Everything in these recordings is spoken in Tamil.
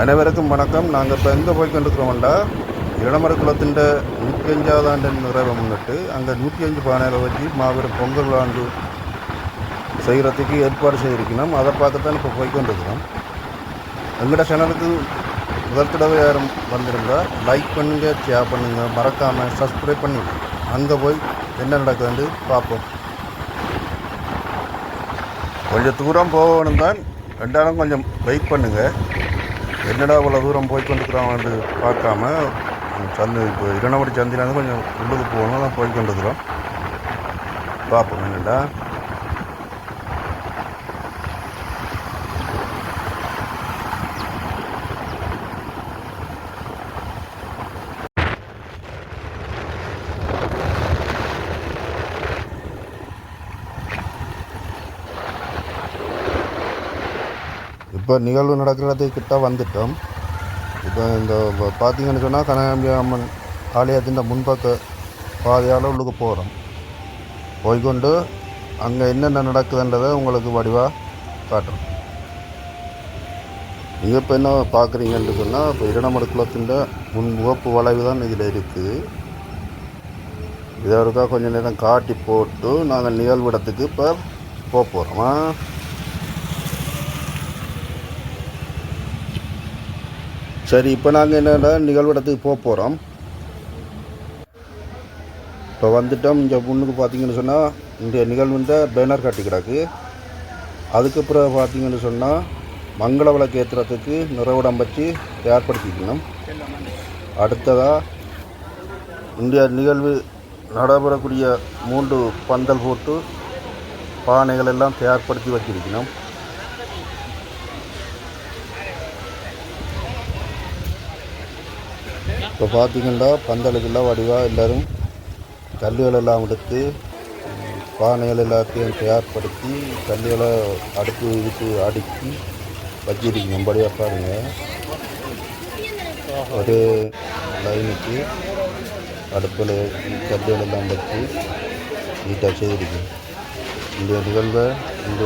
அனைவருக்கும் வணக்கம். நாங்கள் இப்போ எங்கே போய் கொண்டிருக்கிறோம்டா இளமர குளத்தின் நூற்றி அஞ்சாவது ஆண்டு நிறைவை முன்னிட்டு அங்கே நூற்றி அஞ்சு பானையில் வச்சு மாபெரும் பொங்கல் ஆண்டு செய்கிறதுக்கு ஏற்பாடு செய்திருக்கணும் அதை பார்த்து தான் இப்போ போய் கொண்டிருக்கிறோம். எங்களோட சேனலுக்கு முதல் தடவை யாரும் வந்திருந்தால் லைக் பண்ணுங்கள் ஷேர் பண்ணுங்கள் மறக்காமல் சப்ஸ்கிரைப் பண்ணி அங்கே போய் என்ன நடக்குதுன்னு பார்ப்போம். கொஞ்சம் தூரம் போகணும் தான் ரெண்டாலும் கொஞ்சம் வெயிட் பண்ணுங்கள் என்னடா இவ்வளோ தூரம் போய் கொண்டுக்கிறோம்னு பார்க்காம சந்து இப்போ இரணவடி சந்திலேருந்து கொஞ்சம் உள்ளுக்கு போகணும் தான் போய் கொண்டுக்கிறோம் பார்ப்போம் என்னடா? இப்போ நிகழ்வு நடக்கிறது கிட்ட வந்துட்டோம். இப்போ இந்த பார்த்தீங்கன்னு சொன்னால் கனகாம்பி அம்மன் ஆலயத்தின் முன்பக்க பாதையால் உள்ளுக்கு போகிறோம் போய்கொண்டு அங்கே என்னென்ன நடக்குதுன்றதை உங்களுக்கு வடிவாக காட்டுறோம். நீங்கள் இப்போ என்ன பார்க்குறீங்கன்னு சொன்னால் இப்போ இரணமடு குளத்தின் முன் முகப்பு வளைவு தான் இதில் இருக்குது இதை இருக்கா கொஞ்சம் நேரம் காட்டி போட்டு நாங்கள் நிகழ்விடத்துக்கு இப்போ போக போகிறோமா சரி இப்போ நாங்கள் என்னடா நிகழ்விடத்துக்கு போக போகிறோம் இப்போ வந்துட்டோம் இந்த பொண்ணுக்கு பார்த்தீங்கன்னு சொன்னால் இந்த நிகழ்வுன்ற பேனர் காட்டி கிடக்கு. அதுக்கப்புறம் பார்த்தீங்கன்னு சொன்னால் மங்கள விளக்கு ஏற்றுறதுக்கு நிறைவிடம் வச்சு ஏற்படுத்திக்கணும். அடுத்ததாக இந்த நிகழ்வு நடைபெறக்கூடிய மூன்று பந்தல் போட்டு பானைகள் எல்லாம் தயார்படுத்தி வச்சிருக்கணும். இப்போ பார்த்தீங்கன்னா பந்தலுக்கெல்லாம் வடிவாக எல்லோரும் கல்லுகள் எல்லாம் எடுத்து பானைகள் எல்லாத்தையும் தயார்படுத்தி கல்லுகளை அடுப்பு இதுக்கு அடுக்கி வச்சிருக்கணும் படியாக பாருங்கள் ஒரு லைனுக்கு அடுப்பில் கல்லுகள் எல்லாம் வச்சு நீட்டாக செய்திருக்கேன் இந்த நிகழ்வை இந்த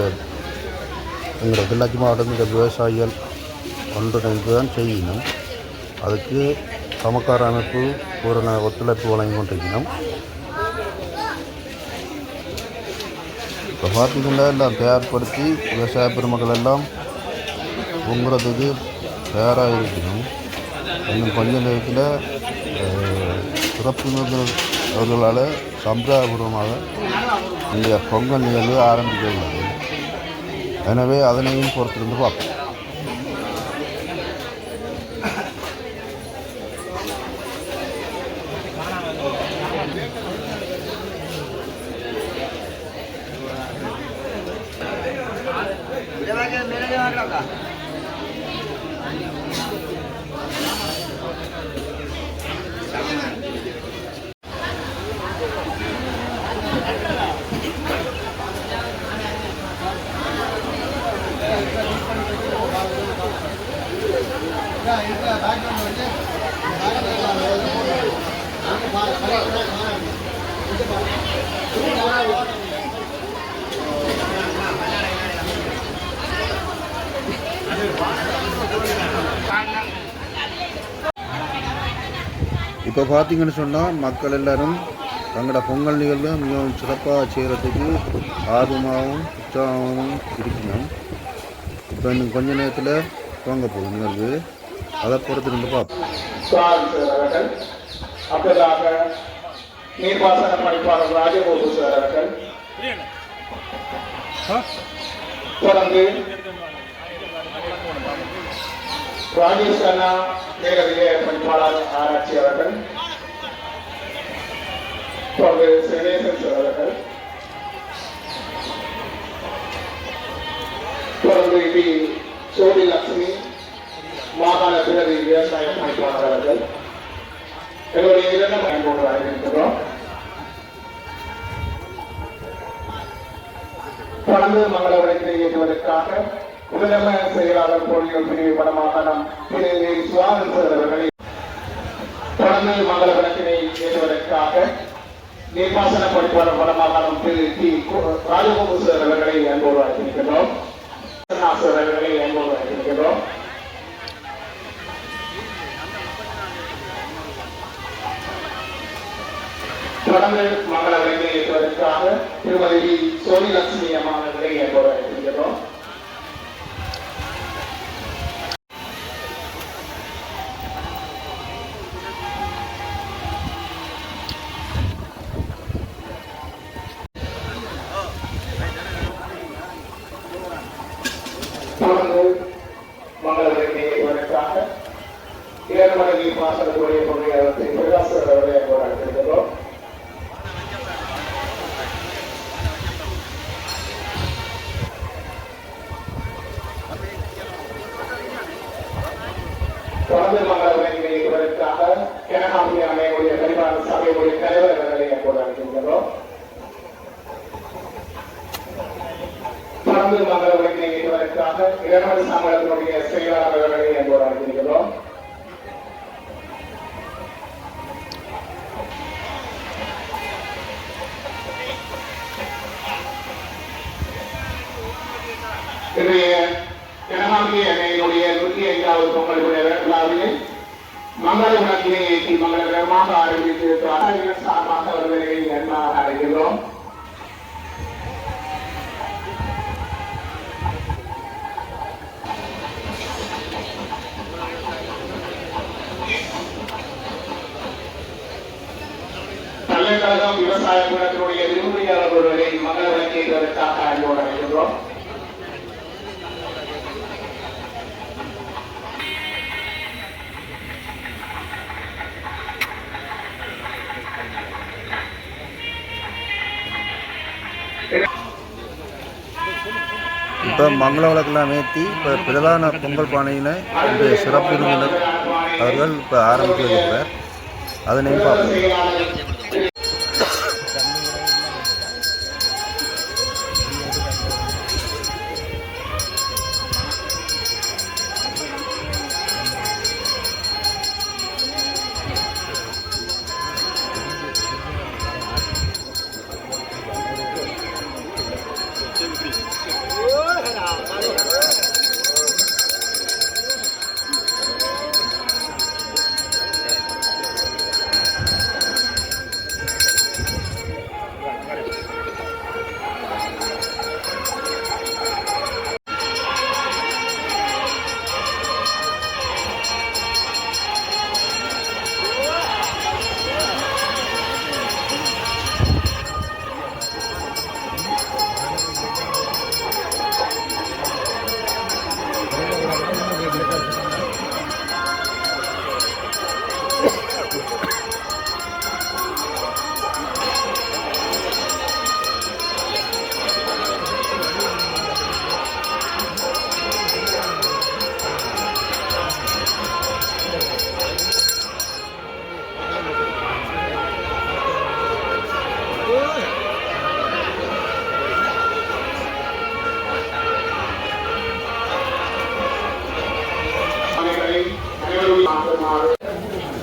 எங்களோட மாவட்டம் மாவட்டத்தில் விவசாயிகள் ஒன்றிணைந்து தான் செய்யணும். அதுக்கு சமக்கார அமைப்பு பூரண ஒத்துழைப்பு வழங்கி கொண்டிருக்கிறோம். இப்போ பார்த்தீங்கன்னா எல்லாம் தயார்படுத்தி விவசாய பெருமக்கள் எல்லாம் பொங்குறதுக்கு தயாராக இருக்கணும். இன்னும் கொஞ்ச நேரத்தில் அஹ், சிறப்பு அவர்களால் சம்பிரதாயபூர்வமாக இந்த பொங்கல் நிகழ்வு ஆரம்பிக்க உள்ளது. எனவே அதனையும் பொறுத்திருந்து பார்ப்போம். இப்போ பார்த்தீங்கன்னு சொன்னால் மக்கள் எல்லாரும் தங்களோட பொங்கல் நிகழ்வு மிகவும் சிறப்பாக செய்கிறதுக்கு ஆர்வமாகவும் உற்சாகமாகவும் இருக்கணும் இப்போ இன்னும் கொஞ்ச நேரத்தில் துவங்க போகுது நிகழ்வு. அதை பொறுத்து இருந்து பார்ப்போம். அடுத்ததாக பணிப்பாளர் ராஜகோபு சார் அவர்கள் தொடர்ந்து ராஜேஷ் கண்ணா மேலதிக பணிப்பாளர் ஆராய்ச்சி அவர்கள் தொடர்ந்து சிவனேசன் சார் அவர்கள் தொடர்ந்து பி சோடி லட்சுமி மாகாண பிரதி விவசாய பணிப்பாளர் அவர்கள். எங்களுடைய இரண்டு பயன்போடு அறிவிக்கிறோம் தொடர்ந்து மங்கள உரைத்தை ஏற்றுவதற்காக முதலம செயலாளர் போலியோ பிரிவு படமாகனம் திரு சுவாமிசர் தொடர்ந்து மங்கள விளக்கினை ஏற்றுவதற்காக நீர்ப்பாசன படிப்பாளர் படமாகனம் திரு டி ராஜகோபு சார் அவர்களை அன்போடு அழைத்திருக்கிறோம் அவர்களை அன்போடு அழைத்திருக்கிறோம் தொடர்ந்து மங்கள விளக்கினை ஏற்றுவதற்காக திருமதி சோனி லட்சுமி அம்மா அவர்களை அன்போடு இன்றைய ஜனநாயக அன்னையினுடைய நூற்றி ஐந்தாவது பொங்கலுடைய விழாவிலே மங்கள உணர்ச்சியை ஏற்றி மங்களகரமாக ஆரம்பித்து சார்பாக வருவதை நன்றாக அடைகிறோம் பல்கலைக்கழகம் விவசாய குணத்தினுடைய விரும்பியாளர் ஒருவரை மங்கள விளக்கேற்றுவதற்காக அன்போடு அடைகின்றோம் இப்போ மங்கள விளக்கெல்லாம் ஏற்றி இப்போ பிரதான பொங்கல் பானையினை இந்த சிறப்பு விருந்தினர் அவர்கள் இப்போ ஆரம்பித்து வருகிறார் அதனையும் பார்ப்போம்.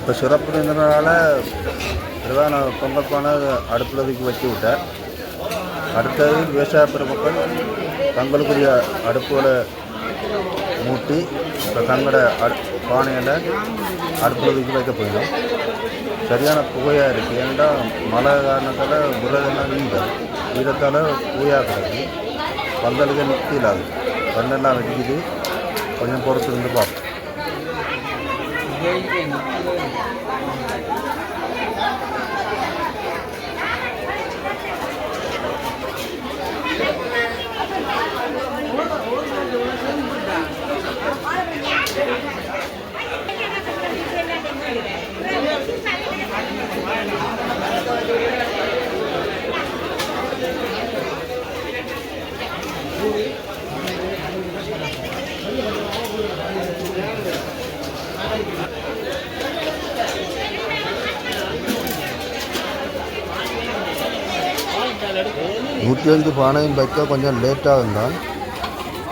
இப்போ சிறப்பு விருந்தினரால் பிரதான பொங்கல் பானை அடுப்பில் தூக்கி வச்சு விட்டார் அடுத்தது விவசாய பெருமக்கள் தங்களுக்குரிய அடுப்புகளை மூட்டி இப்போ தங்களோட அடு பானையில் அடுப்பில் தூக்கி வைக்க போயிடும் சரியான புகையாக இருக்குது ஏன்னா மழை காரணத்தால் முருகெல்லாம் நீங்க ஈரத்தால் புகையாக கிடக்கு. பந்தலுக்கு நிற்கலாது கண்ணெல்லாம் வெடிக்குது. கொஞ்சம் பொறுத்து இருந்து பார்ப்போம். நூற்றி அஞ்சு பானையும் வைக்க கொஞ்சம் லேட்டாக இருந்தால்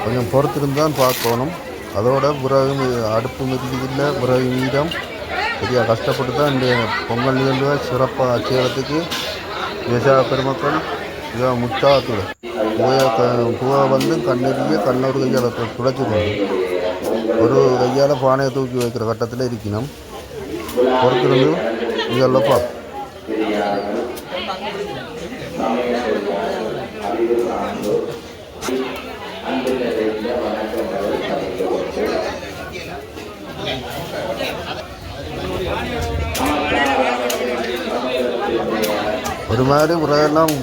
கொஞ்சம் பொறுத்திருந்தான் பார்க்கணும். அதோட பிறகு அடுப்பு மிதிக்கிறதுல பிறகு மீதம். சரியாக கஷ்டப்பட்டு தான் இந்த பொங்கல் நிகழ்வை சிறப்பாக செய்கிறதுக்கு விவசாய பெருமக்கள் மிக முற்றாகத்துடன் புகையை க புகை வந்து கண்ணெறிய கண்ணொரு கையால் துடைச்சிக்கணும் ஒரு கையால் பானையை தூக்கி வைக்கிற கட்டத்தில் இருக்கணும். பொறுத்திருந்து இதெல்லாம் பார்ப்போம். அறிவு சார்ந்தோர் அன்பு நிறைந்த வணக்கங்களை ஒரு மாதிரி முறையெல்லாம்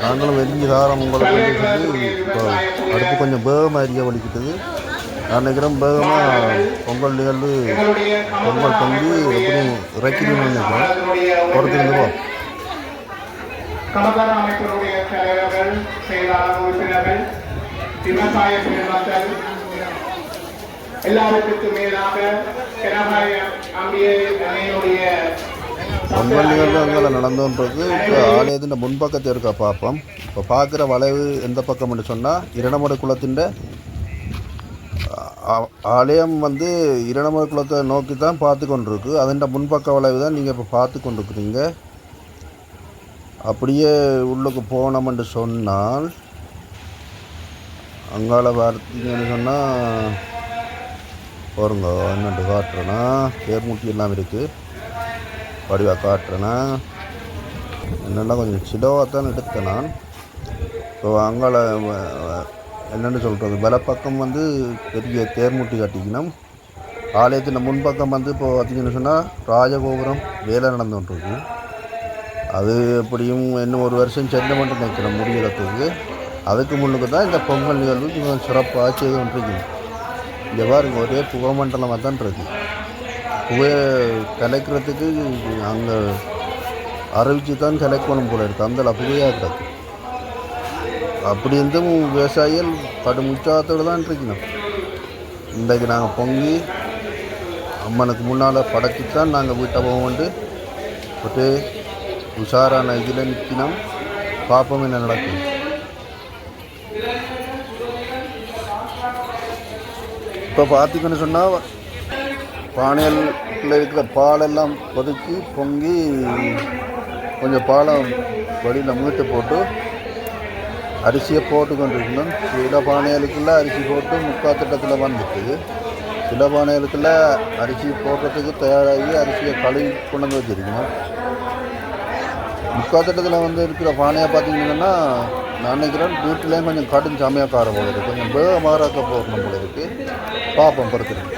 நாங்களும் வெள்ளி தாரம் உங்களை சொல்லி இப்போ அடுப்பு கொஞ்சம் வேகமாக எரிய வலிக்கிட்டது. நான் நினைக்கிறேன் வேகமாக பொங்கல் நிகழ்வு பொங்கல் பொங்கி எப்படியும் இறக்கணும்னு நினைக்கிறேன். பொறுத்திருந்து போ. தலைவர்கள் செயலாளர் உறுப்பினர்கள் விவசாய பெருமக்கள் எல்லாவற்றுக்கும் மேலாக கிரகாய அம்பியை அங்கே நடந்தோன்றது. இப்போ ஆலயத்தின் முன்பக்கத்தை இருக்கா பார்ப்போம். இப்போ பார்க்குற வளைவு எந்த பக்கம்னு சொன்னால் இரணமடு குளத்தின் ஆலயம் வந்து இரணமடு குளத்தை நோக்கி தான் பார்த்து கொண்டிருக்கு அதன் முன்பக்க வளைவு தான் நீங்கள் இப்போ பார்த்து கொண்டிருக்கிறீங்க அப்படியே உள்ளுக்கு போனோம்னு சொன்னால் அங்கால பார்த்தீங்கன்னு சொன்னால் பாருங்க என்னென்று காட்டுறேன்னா பேர்முட்டி எல்லாம் இருக்குது வடிவாக காட்டுறேன்னா என்னெல்லாம் கொஞ்சம் சிலவாக தான் எடுத்தேன் நான். இப்போ அங்கால என்னென்னு சொல்கிறது வலப்பக்கம் வந்து பெரிய தேர்முட்டி கட்டிக்கணும். ஆலயத்தின் முன்பக்கம் வந்து இப்போ பார்த்தீங்கன்னு சொன்னால் ராஜகோபுரம் வேலை நடந்துகிட்டு இருக்குது அது எப்படியும் இன்னும் ஒரு வருஷம் செல்ல மட்டும் நினைக்கிறேன் முடிகிறதுக்கு. அதுக்கு முன்னுக்கு தான் இந்த பொங்கல் நிகழ்வு கொஞ்சம் சிறப்பாக செய்து கொண்டிருக்கணும் இங்கே பாருங்க ஒரே புகமண்டலமாக தான் இருக்குது புகையை கலைக்கிறதுக்கு அங்கே அறிவிச்சு தான் கலைக்கணும் போல இருக்குது அந்த புகையாக இருக்குது அப்படி இருந்தும் விவசாயிகள் கடும் உற்சாகத்தோடு தான் இருக்கணும் இன்றைக்கு நாங்கள் பொங்கி அம்மனுக்கு முன்னால் படைச்சி தான் நாங்கள் வீட்டை போவோண்டு போட்டு உஷாரான இதில் நிற்கணும் பார்ப்போம் என்ன நடக்கும் இப்போ பார்த்திங்கன்னு சொன்னால் பானையில் இருக்கிற பாலெல்லாம் கொதிக்கி பொங்கி கொஞ்சம் பாலை வழியில் மூட்டை போட்டு அரிசியை போட்டு கொண்டிருக்கணும். சில பானைகளுக்குள்ள அரிசி போட்டு முக்கால் திட்டத்தில் வந்துட்டு சில பானைகளுக்குள்ள அரிசி போடுறதுக்கு தயாராகி அரிசியை கழுவி கொண்டு வந்து வச்சுருக்கணும். முக்கால் திட்டத்தில் வந்து இருக்கிற பானையாக பார்த்தீங்கன்னா நான் நினைக்கிறேன் வீட்டிலேயும் கொஞ்சம் காட்டும் சாமியாக கார போல இருக்குது கொஞ்சம் வேகமாராக்க போகணும் போல இருக்குது பார்ப்போம் பொறுத்துருங்க.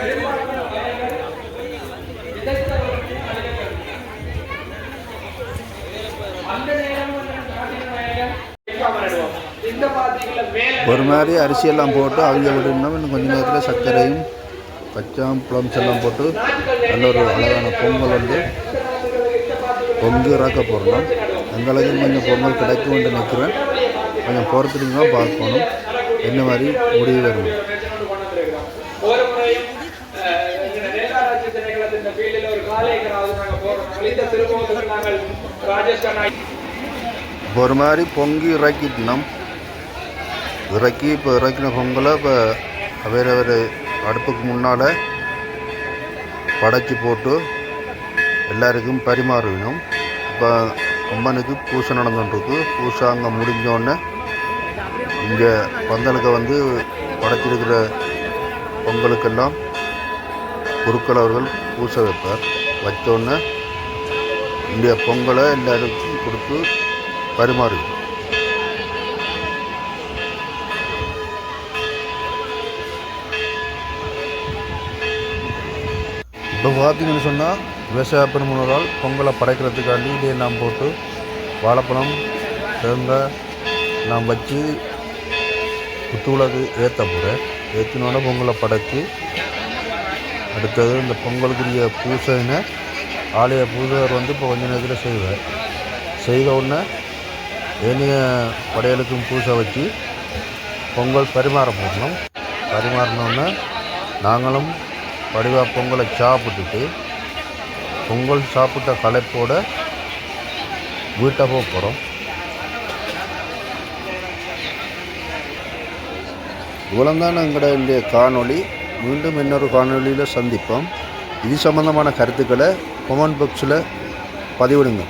ஒரு மாதிரி அரிசியெல்லாம் போட்டு அவங்க விடணும். இன்னும் கொஞ்ச நேரத்தில் சர்க்கரையும் பச்சாம் ப்ளம்ஸ் எல்லாம் போட்டு நல்ல ஒரு அழகான பொங்கல் வந்து பொங்கு இறக்க போடணும். எங்களுக்கும் கொஞ்சம் பொங்கல் கிடைக்கும் என்று நினைக்கிறேன். கொஞ்சம் பொறுத்துட்டு தான் பார்க்கணும். என்ன மாதிரி முடிவு வரும்? இப்போ ஒரு மாதிரி பொங்கி இறக்கிட்டணும் இறக்கி இப்போ இறக்கின பொங்கலை இப்போ வேறு வேறு அடுப்புக்கு முன்னால் படைச்சி போட்டு எல்லாருக்கும் பரிமாறணும் இப்போ அம்மனுக்கு பூசை நடந்துட்டுருக்கு பூசை அங்கே முடிஞ்சோடனே இங்கே பந்தலுக்கு வந்து படைச்சிருக்கிற பொங்கலுக்கெல்லாம் குருக்கள் அவர்கள் பூசை வைப்பார். வச்சோடனே இந்த பொங்கலை எல்லாருக்கும் கொடுத்து பரிமாறு இப்போ பார்த்தீங்கன்னு சொன்னால் விவசாய பெருமனரால் பொங்கலை படைக்கிறதுக்காண்டி இதையெல்லாம் போட்டு வாழைப்பழம் தேங்காய் நாம் வச்சு குத்துவிளக்கு ஏற்ற போகிறேன் ஏற்றினோட பொங்கலை படைச்சி அடுத்தது இந்த பொங்கலுக்குரிய பூசைன்னு ஆலய பூஜையர் வந்து இப்போ கொஞ்ச நேரத்தில் செய்வேன் செய்த உடனே ஏனைய படையலுக்கும் பூசை வச்சு பொங்கல் பரிமாற போடணும். பரிமாறினோடனே நாங்களும் வடிவா பொங்கலை சாப்பிட்டுட்டு பொங்கல் சாப்பிட்ட களைப்போட வீட்டை போக போகிறோம் இவ்வளோதான் எங்களுடைய காணொளி? மீண்டும் இன்னொரு காணொளியில் சந்திப்போம். இது சம்பந்தமான கருத்துக்களை கொமெண்ட் பாக்ஸில் பதிவிடுங்க.